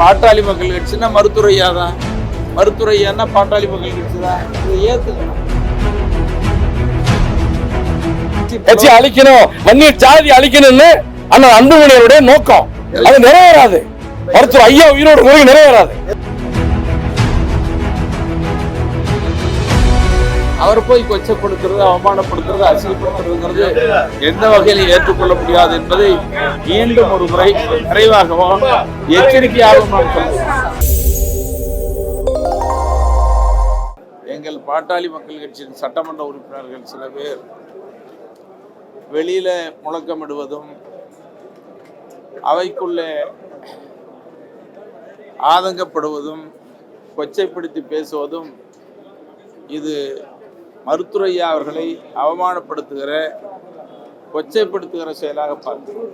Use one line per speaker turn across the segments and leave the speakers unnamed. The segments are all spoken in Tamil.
பாட்டாளி மக்கள் கட்சின்னா மருத்துவரையா தான் மருத்துவரையான்னா பாட்டாளி மக்கள் கட்சி தான் இதை ஏத்துக்கணும்.
கட்சி அழிக்கணும். வன்னியர் ஜாதி அழிக்கணும்னு அண்ணன் அன்புமணியருடைய நோக்கம். அது நிறைவேறாது. மருத்துவர் ஐயா உயிரோடு போய் நிறைவேறாது.
அவர் போய் கொச்சப்படுத்துறது அவமானப்படுத்துறது அசிங்கப்படுத்துறதுங்கிறது எந்த வகையிலும் ஏற்றுக்கொள்ள முடியாது என்பதை மீண்டும் ஒரு முறை விரைவாகவும் எச்சரிக்கையாகவும் நான் சொல்கிறேன். எங்கள் பாட்டாளி மக்கள் கட்சியின் சட்டமன்ற உறுப்பினர்கள் சில பேர் வெளியில முழக்கமிடுவதும் அவைக்குள்ளே ஆதங்கப்படுவதும் கொச்சைப்படுத்தி பேசுவதும் இது மருத்துரையா அவர்களை அவமானப்படுத்துகிற கொச்சைப்படுத்துகிற செயலாக பார்க்கிறோம்.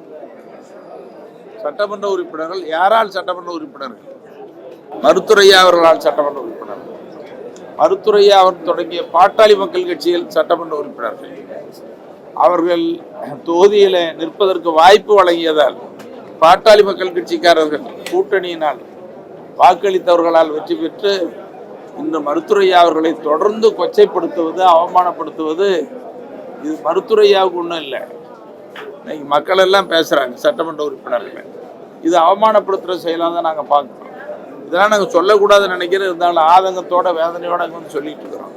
சட்டமன்ற உறுப்பினர்கள் யாரால் சட்டமன்ற உறுப்பினர்கள்? மருத்துரையா அவர்களால் சட்டமன்ற உறுப்பினர்கள். மருத்துரையா அவர் தொடங்கிய பாட்டாளி மக்கள் கட்சியில் சட்டமன்ற உறுப்பினர்கள். அவர்கள் தொகுதியில் நிற்பதற்கு வாய்ப்பு வழங்கியதால் பாட்டாளி மக்கள் கட்சிக்காரர்கள் கூட்டணியினால் வாக்களித்தவர்களால் வெற்றி பெற்று இந்த மருத்துரையா அவர்களை தொடர்ந்து கொச்சைப்படுத்துவது அவமானப்படுத்துவது இது மருத்துரையாவுக்கு ஒன்றும் இல்லை. இன்னைக்கு மக்கள் எல்லாம் பேசுகிறாங்க சட்டமன்ற உறுப்பினர்கள் இது அவமானப்படுத்துகிற செயலாக தான் நாங்கள் பார்க்குறோம். இதெல்லாம் நாங்கள் சொல்லக்கூடாதுன்னு நினைக்கிறேன். இருந்தாலும் ஆதங்கத்தோட வேதனையோட அங்கே வந்து சொல்லிட்டு இருக்கிறோம்.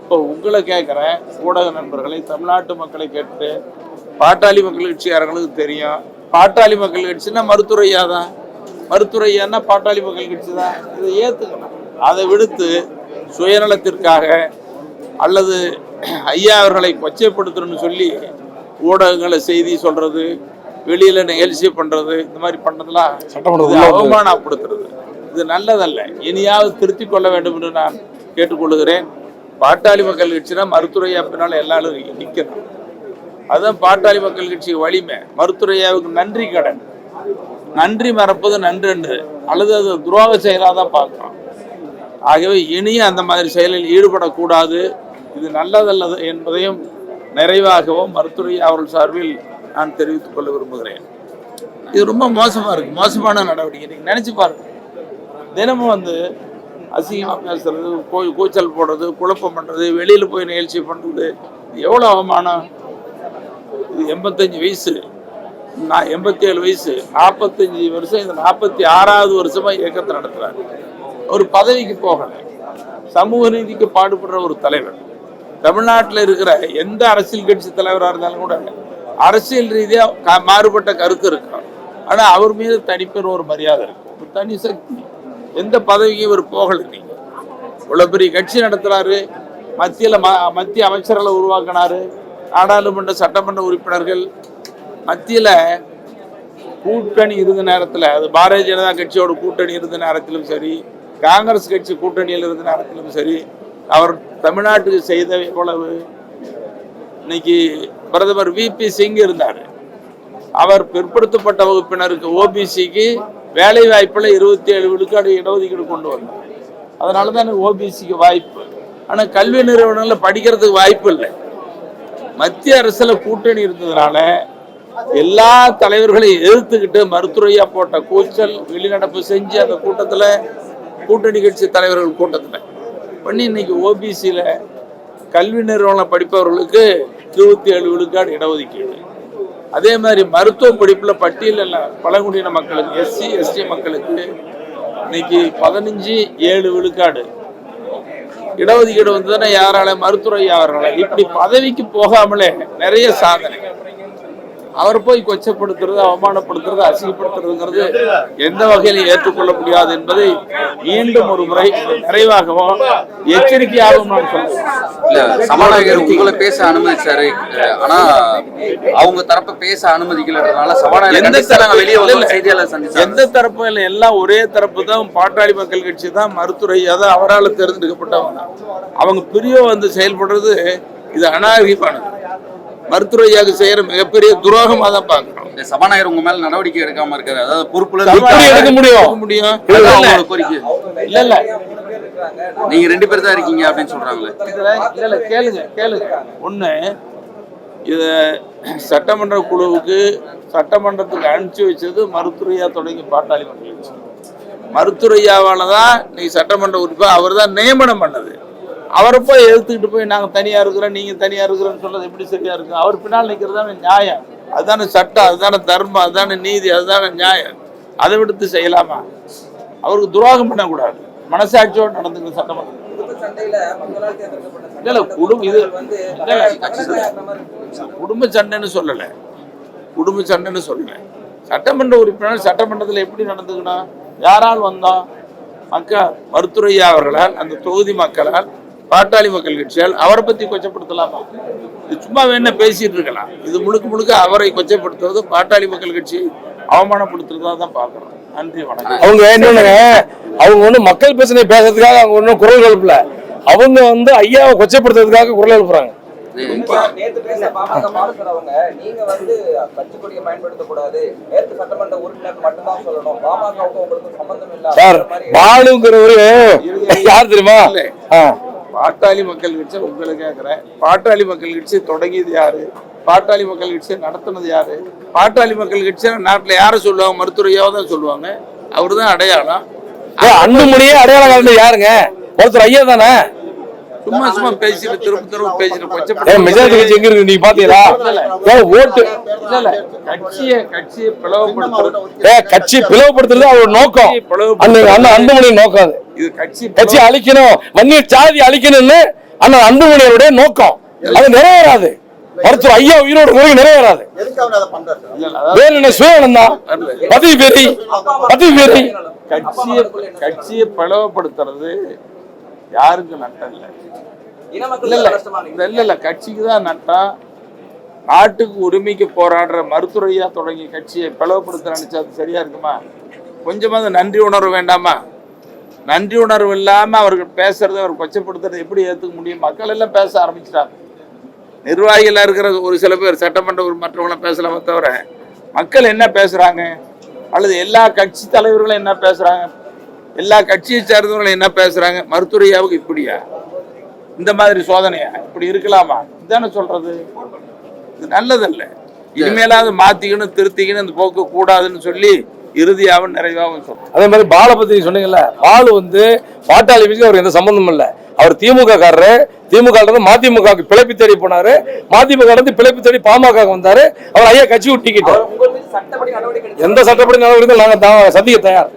இப்போ உங்களை கேட்குறேன் ஊடக நண்பர்களை தமிழ்நாட்டு மக்களை கேட்டு பாட்டாளி மக்கள் கட்சிக்காரங்களுக்கு தெரியும். பாட்டாளி மக்கள் கட்சின்னா மருத்துவரையா தான். மருத்துவரையான்னா பாட்டாளி மக்கள் கட்சி தான். இதை ஏற்றுக்கணும் அதை விடுத்து சுயநலத்திற்காக அல்லது ஐயா அவர்களை கொச்சைப்படுத்தணும்னு சொல்லி ஊடகங்களை செய்தி சொல்றது வெளியில நிகழ்ச்சி பண்றது இந்த மாதிரி பண்றதெல்லாம்
சட்டமன்ற
இது
உள்ள வந்து-
அவமானப்படுத்துறது. இது நல்லதல்ல. இனியாவது திருத்திக் கொள்ள வேண்டும் என்று நான் கேட்டுக்கொள்கிறேன். பாட்டாளி மக்கள் கட்சினா மருத்துவரையா பின்னால எல்லாரும் நிற்கணும். அதுதான் பாட்டாளி மக்கள் கட்சி வலிமை. மருத்துவரையாவுக்கு நன்றி கடன். நன்றி மறப்பது நன்று என்று அல்லது அது துரோக செயலாக தான் பார்க்குறோம் ஆகவே இனியும் அந்த மாதிரி செயலில் ஈடுபடக்கூடாது. இது நல்லதல்லது என்பதையும் நிறைவாகவும் மருத்துவரை அவர்கள் சார்பில் நான் தெரிவித்துக் கொள்ள விரும்புகிறேன். இது ரொம்ப மோசமாக இருக்குது மோசமான நடவடிக்கை. நீங்கள் நினச்சி பாருங்க. தினமும் வந்து அசிங்கமாக பேசுறது கோ கூச்சல் போடுறது குழப்பம் பண்ணுறது வெளியில் போய் நிகழ்ச்சி பண்ணுறது எவ்வளோ அவமானம்? இது எண்பத்தஞ்சு வயசு. நான் எண்பத்தி ஏழு வயசு. நாற்பத்தஞ்சு வருஷம் இந்த நாற்பத்தி ஆறாவது வருஷமாக இயக்கத்தை நடத்துகிறாங்க ஒரு பதவிக்கு போகலை. சமூக நீதிக்கு பாடுபடுற ஒரு தலைவர். தமிழ்நாட்டில் இருக்கிற எந்த அரசியல் கட்சி தலைவராக இருந்தாலும் கூட அரசியல் ரீதியாக க- மாறுபட்ட கருத்து இருக்கும். ஆனால் அவர் மீது தனிப்பெரும் ஒரு மரியாதை இருக்கும் ஒரு தனி சக்தி. எந்த பதவிக்கு இவர் போகலை நீங்கள் இவ்வளோ பெரிய கட்சி நடத்துகிறாரு மத்தியில் ம மத்திய அமைச்சர்களை உருவாக்கினாரு. நாடாளுமன்ற சட்டமன்ற உறுப்பினர்கள். மத்தியில் கூட்டணி இருந்த நேரத்தில் அது பாரதிய ஜனதா கட்சியோட கூட்டணி இருந்த நேரத்திலும் சரி காங்கிரஸ் கட்சி கூட்டணியில் இருந்த நேரத்திலும் சரி அவர் தமிழ்நாட்டுக்கு செய்த எவ்வளவு இன்னைக்கு பிரதமர் விபி சிங் இருந்தார். அவர் பிற்படுத்தப்பட்ட வகுப்பினருக்கு ஓபிசிக்கு வேலை வாய்ப்புல இருபத்தி ஏழு விழுக்காடு இடஒதுக்கீடு கொண்டு வந்தார். அதனால தான் ஓபிசிக்கு வாய்ப்பு. ஆனால் கல்வி நிறுவனங்களில் படிக்கிறதுக்கு வாய்ப்பு இல்லை. மத்திய அரசுல கூட்டணி இருந்ததுனால எல்லா தலைவர்களையும் எதிர்த்துக்கிட்டு மருத்துவையா போட்ட கூச்சல் வெளிநடப்பு செஞ்சு அந்த கூட்டத்துல கூட்டணி கட்சி தலைவர்கள் கூட்டத்தில். பண்ணி இன்னைக்கு ஓபிசியில் கல்வி நிறுவனம் படிப்பவர்களுக்கு இருபத்தி ஏழு விழுக்காடு இடஒதுக்கீடு. அதே மாதிரி மருத்துவ படிப்பில் பட்டியலில் பழங்குடியின மக்களுக்கு எஸ்சி எஸ்டி மக்களுக்கு இன்னைக்கு பதினஞ்சு ஏழு விழுக்காடு. இடஒதுக்கீடு வந்ததுன்னா யாரால மருத்துவ அவர்களால இப்படி பதவிக்கு போகாமலே நிறைய சாதனை. அவர் போய் கொச்சப்படுத்துறது அவமானப்படுத்துறது அசிங்கப்படுத்துறதுங்கிறது எந்த வகையிலும் ஏற்றுக்கொள்ள முடியாது என்பதை மீண்டும் ஒரு முறை நிறைவாகவும் எச்சரிக்கையாகவும் நான் சொல்றேன்.
சபாநாயகர் உங்களை பேச அனுமதிச்சாரு. ஆனா அவங்க தரப்ப பேச அனுமதிக்கலன்றதுனால சபாநாயகர்
எந்த
நாங்க வெளியே
தரப்பு
வந்து செய்தியாளர் சந்திச்சாங்க
எந்த தரப்பும் இல்லை. எல்லாம் ஒரே தரப்பு தான். பாட்டாளி மக்கள் கட்சி தான். மருத்துவரையா தான் அவரால் தேர்ந்தெடுக்கப்பட்டவங்க. அவங்க பிரிவு வந்து செயல்படுறது இது அநாகரிகமானது. மருத்துவரையாவுக்கு செய்யற மிகப்பெரிய துரோகமா தான் பார்க்கிறோம்.
இந்த சபாநாயகர் உங்க மேல நடவடிக்கை எடுக்காம இருக்காரு. அதாவது பொறுப்புல
எடுக்க முடியும்?
முடியும்.
கோரிக்கை.
இல்ல இல்ல.
நீங்க ரெண்டு பேர் தான் இருக்கீங்க அப்படின்னு சொல்றாங்களே.
இதுல இல்ல இல்ல. கேளுங்க கேளுங்க. ஒண்ணு இத சட்டமன்ற குழுவுக்கு சட்டமன்றத்துக்கு அனுப்பிச்சு வச்சது மருத்துவரையா தொடங்கி பாட்டாளி மக்கள் கட்சி மருத்துவரையாவால தான் நீ சட்டமன்ற உறுப்பினர் அவர் தான் நியமனம் பண்ணது. அவரை போய் எடுத்துக்கிட்டு போய் நாங்கள் தனியாக இருக்கிறோம் நீங்கள் தனியாக இருக்கிறோன்னு சொல்றது எப்படி சரியா இருக்கும்? அவர் பின்னால் நிற்கிறது தானே நியாயம். அதுதானே சட்டம் அதுதானே தர்மம் அதுதானே நீதி அதுதானே நியாயம். அதை விடுத்து செய்யலாமா? அவருக்கு துரோகம் பண்ணக்கூடாது. மனசாட்சியோடு நடந்துக்கணும் சட்டமன்றம் இல்ல, குடும்ப இது குடும்ப சண்டைன்னு சொல்லலை. குடும்ப சண்டைன்னு சொல்லலை. சட்டமன்ற உறுப்பினர் சட்டமன்றத்தில் எப்படி நடந்துக்கணும்? யாரால் வந்தோம்? மக்கள் மருத்துவரையா அவர்களால் அந்த தொகுதி மக்களால் பாட்டாளி மக்கள் கட்சியால் அவரை பத்தி கொச்சப்படுத்தலாமா? இது சும்மா வேணா பேசிட்டு இருக்கலாம். இது முழுக்க முழுக்க அவரை கொச்சப்படுத்துவது பாட்டாளி மக்கள் கட்சி அவமானப்படுத்துறதா தான் பார்க்கறோம். நன்றி வணக்கம்.
அவங்க என்னன்னு அவங்க ஒண்ணு மக்கள் பிரச்சனை பேசுறதுக்காக அவங்க ஒன்றும் குரல் எழுப்பல. அவங்க வந்து ஐயாவை கொச்சைப்படுத்துறதுக்காக குரல் எழுப்புறாங்க.
நேத்து பேச பாமக மாவட்டர் அவங்க நீங்க வந்து கட்சி கொடியை பயன்படுத்தக்கூடாது. நேற்று சட்டமன்ற உறுப்பினர் மட்டும்தான் சொல்லணும். பாமகவுக்கும் உங்களுக்கு சம்பந்தம் இல்ல.
சார்
அப்படின்ற மாதிரி
பாலுங்கிறவரு யார் தெரியுமா.
பாட்டாளி மக்கள் கட்சி உங்களை கேட்குறேன் பாட்டாளி மக்கள் கட்சி தொடங்கியது யாரு? பாட்டாளி மக்கள் கட்சியை நடத்துனது யாரு? பாட்டாளி மக்கள் கட்சி நாட்டில் யாரை சொல்லுவாங்க? மருத்துவரையாவை தான் சொல்லுவாங்க. அவர் தான் அடையாளம்
அன்புமணியே அடையாளம் காரணம் யாருங்க? ஒருத்தர் ஐயா தானே?
சும்மா சும்மா பேசிட்டு திரும்ப திரும்ப பேசிட்டு கொச்சப்படுத்த
மெஜாரிட்டி கட்சி எங்க இருக்கு? நீங்க பாத்தீங்களா? ஓட்டு.
இல்ல கட்சியை கட்சியை பிளவுபடுத்துறது.
கட்சி பிளவுபடுத்துறது அவர் நோக்கம். அந்த அண்ணன் அன்புமணி நோக்கம் அது.
இது கட்சி
கட்சி அழிக்கணும். வன்னியர் சாதி அழிக்கணும்னு அண்ணன் அன்புமணியருடைய நோக்கம். அது நிறைவேறாது. மருத்துவர் ஐயா உயிரோடு கூட நிறைவேறாது.
எதுக்கு அவர் அதை பண்றாரு சார்?
இல்ல, இல்ல, அதாவது
வேணும்னு சுயநலம் தான். பதவி பெரி பதவி பெரி
கட்சியை கட்சியை பிளவுபடுத்துறது யாருக்கும் நட்டம் இல்லை. இல்ல இல்ல. கட்சிக்கு தான் நட்டம் நாட்டுக்கு உரிமைக்கு போராடுற மருத்துவரையா தொடங்கிய கட்சியை பிளவுபடுத்த நினைச்சா அது சரியா இருக்குமா? கொஞ்சமாவது நன்றி உணர்வு வேண்டாமா? நன்றி உணர்வு இல்லாம அவர்கள் பேசுறதை அவர் கொச்சப்படுத்துறதை எப்படி ஏத்துக்க முடியும்? மக்கள் எல்லாம் பேச ஆரம்பிச்சிட்டாங்க. நிர்வாகிகளா இருக்கிற ஒரு சில பேர் சட்டமன்ற மற்றவங்களாம் பேசலாமே தவிர மக்கள் என்ன பேசுறாங்க? அல்லது எல்லா கட்சி தலைவர்களும் என்ன பேசுறாங்க? எல்லா கட்சியை சேர்ந்தவங்களும் என்ன பேசுறாங்க? மருத்துவரையாவுக்கு இப்படியா? இந்த மாதிரி சோதனையா? இப்படி இருக்கலாமா? இதுதானே சொல்றது. இது நல்லதல்ல. இனிமேலாவது மாத்திக்கணும் திருத்திக்கணும் இந்த போக்கு கூடாதுன்னு சொல்லி இறுதியாகவும் நிறைவாகவும் சொல்றேன்
அதே மாதிரி பாலை பத்தி சொன்னீங்கல்ல பாலு வந்து பாட்டாளி கட்சிக்கு அவருக்கு எந்த சம்பந்தமும் இல்ல. அவர் திமுக காரரு திமுக இருந்து மதிமுக பிழைப்பு தேடி போனாரு மதிமுக இருந்து பிழைப்பு தேடி பாமக வந்தாரு அவர் ஐயா கட்சி விட்டு டிக்கெட்
உங்கள் மீது சட்டப்படி நடவடிக்கை எடுத்து
எந்த சட்டப்படி நடவடிக்கை நாங்க தான் சந்திக்க தயார்.